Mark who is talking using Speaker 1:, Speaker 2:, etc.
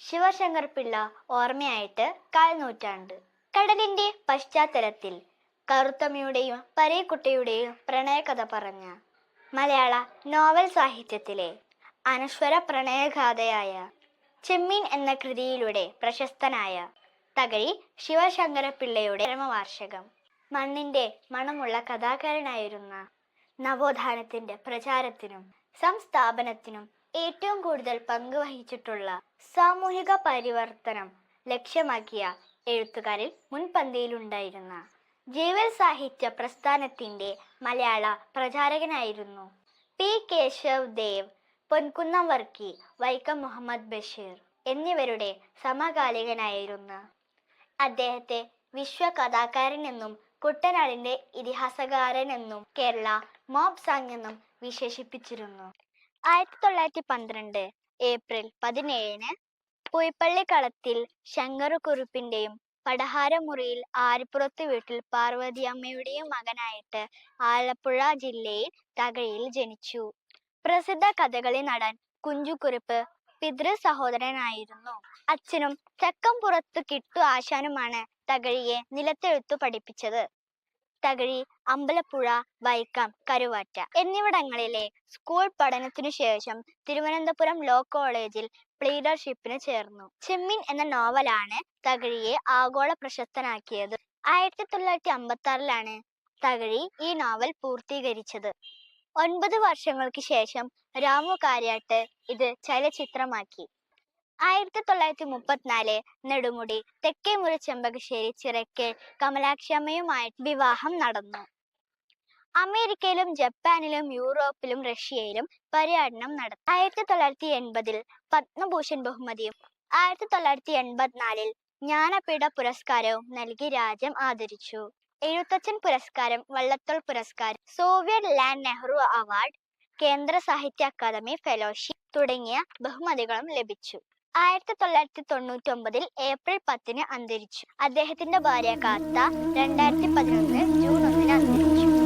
Speaker 1: ശിവശങ്കർ പിള്ള ഓർമ്മയായിട്ട് കാൽനൂറ്റാണ്ട്. കടലിന്റെ പശ്ചാത്തലത്തിൽ കറുത്തമ്മയുടെയും പരേക്കുട്ടിയുടെയും പ്രണയകഥ പറഞ്ഞ മലയാള നോവൽ സാഹിത്യത്തിലെ അനശ്വര പ്രണയഗാഥയായ ചെമ്മീൻ എന്ന കൃതിയിലൂടെ പ്രശസ്തനായ തകഴി ശിവശങ്കര പിള്ളയുടെ ചരമവാർഷികം മണ്ണിന്റെ മണമുള്ള കഥാകാരനായിരുന്ന നവോത്ഥാനത്തിന്റെ പ്രചാരത്തിനും സംസ്ഥാപനത്തിനും ഏറ്റവും കൂടുതൽ പങ്കുവഹിച്ചിട്ടുള്ള സാമൂഹിക പരിവർത്തനം ലക്ഷ്യമാക്കിയ എഴുത്തുകാരിൽ മുൻപന്തിയിലുണ്ടായിരുന്ന ജീവൽ സാഹിത്യ പ്രസ്ഥാനത്തിന്റെ മലയാള പ്രചാരകനായിരുന്നു പി കേശവ് ദേവ് പൊൻകുന്നം വർക്കി വൈക്കം മുഹമ്മദ് ബഷീർ എന്നിവരുടെ സമകാലികനായിരുന്ന. അദ്ദേഹത്തെ വിശ്വകഥാകാരൻ എന്നും കുട്ടനാടിന്റെ ഇതിഹാസകാരൻ എന്നും കേരള മോബ് സാങ് എന്നും വിശേഷിപ്പിച്ചിരുന്നു. ആയിരത്തി തൊള്ളായിരത്തി പന്ത്രണ്ട് ഏപ്രിൽ പതിനേഴിന് പുയപ്പള്ളി കളത്തിൽ ശങ്കരക്കുറുപ്പിന്റെയും പടഹാരമുറിയിൽ ആരിപ്പുറത്ത് വീട്ടിൽ പാർവതിയമ്മയുടെയും മകനായിട്ട് ആലപ്പുഴ ജില്ലയിൽ തകഴിയിൽ ജനിച്ചു. പ്രസിദ്ധ കഥകളി നടൻ കുഞ്ചുകുറുപ്പ് പിതൃ സഹോദരനായിരുന്നു അച്ഛനും തെക്കംപുറത്ത് കിട്ടു ആശാനുമാണ് തകഴിയെ നിലത്തെഴുത്തു പഠിപ്പിച്ചത്. തകഴി അമ്പലപ്പുഴ വൈക്കം കരുവാറ്റ എന്നിവിടങ്ങളിലെ സ്കൂൾ പഠനത്തിനു ശേഷം തിരുവനന്തപുരം ലോ കോളേജിൽ പ്ലീഡർഷിപ്പിന് ചേർന്നു. ചെമ്മിൻ എന്ന നോവലാണ് തകഴിയെ ആഗോള പ്രശസ്തനാക്കിയത്. ആയിരത്തി തൊള്ളായിരത്തി അമ്പത്തി ആറിലാണ് തകഴി ഈ നോവൽ പൂർത്തീകരിച്ചത്. ഒൻപത് വർഷങ്ങൾക്ക് ശേഷം രാമു കാര്യാട്ട് ഇത് ചലച്ചിത്രമാക്കി. ആയിരത്തി തൊള്ളായിരത്തി മുപ്പത്തിനാല് നെടുമുടി തെക്കേമുറി ചെമ്പകശ്ശേരി ചിറക്കൽ കമലാക്ഷമ്മയുമായി വിവാഹം നടന്നു. അമേരിക്കയിലും ജപ്പാനിലും യൂറോപ്പിലും റഷ്യയിലും പര്യടനം നടത്തി. ആയിരത്തി തൊള്ളായിരത്തി എൺപതിൽ പത്മഭൂഷൺ ബഹുമതിയും ആയിരത്തി തൊള്ളായിരത്തി എൺപത്തിനാലിൽ ജ്ഞാനപീഠ പുരസ്കാരവും നൽകി രാജ്യം ആദരിച്ചു. എഴുത്തച്ഛൻ പുരസ്കാരം വള്ളത്തോൾ പുരസ്കാരം സോവിയറ്റ് ലാൻഡ് നെഹ്റു അവാർഡ് കേന്ദ്ര സാഹിത്യ അക്കാദമി ഫെലോഷിപ്പ് തുടങ്ങിയ ബഹുമതികളും ലഭിച്ചു. ആയിരത്തി തൊള്ളായിരത്തി തൊണ്ണൂറ്റി ഒമ്പതിൽ ഏപ്രിൽ പത്തിന് അന്തരിച്ചു. അദ്ദേഹത്തിന്റെ ഭാര്യ കാത്ത രണ്ടായിരത്തി പതിനൊന്ന് ജൂൺ ഒന്നിന് അന്തരിച്ചു.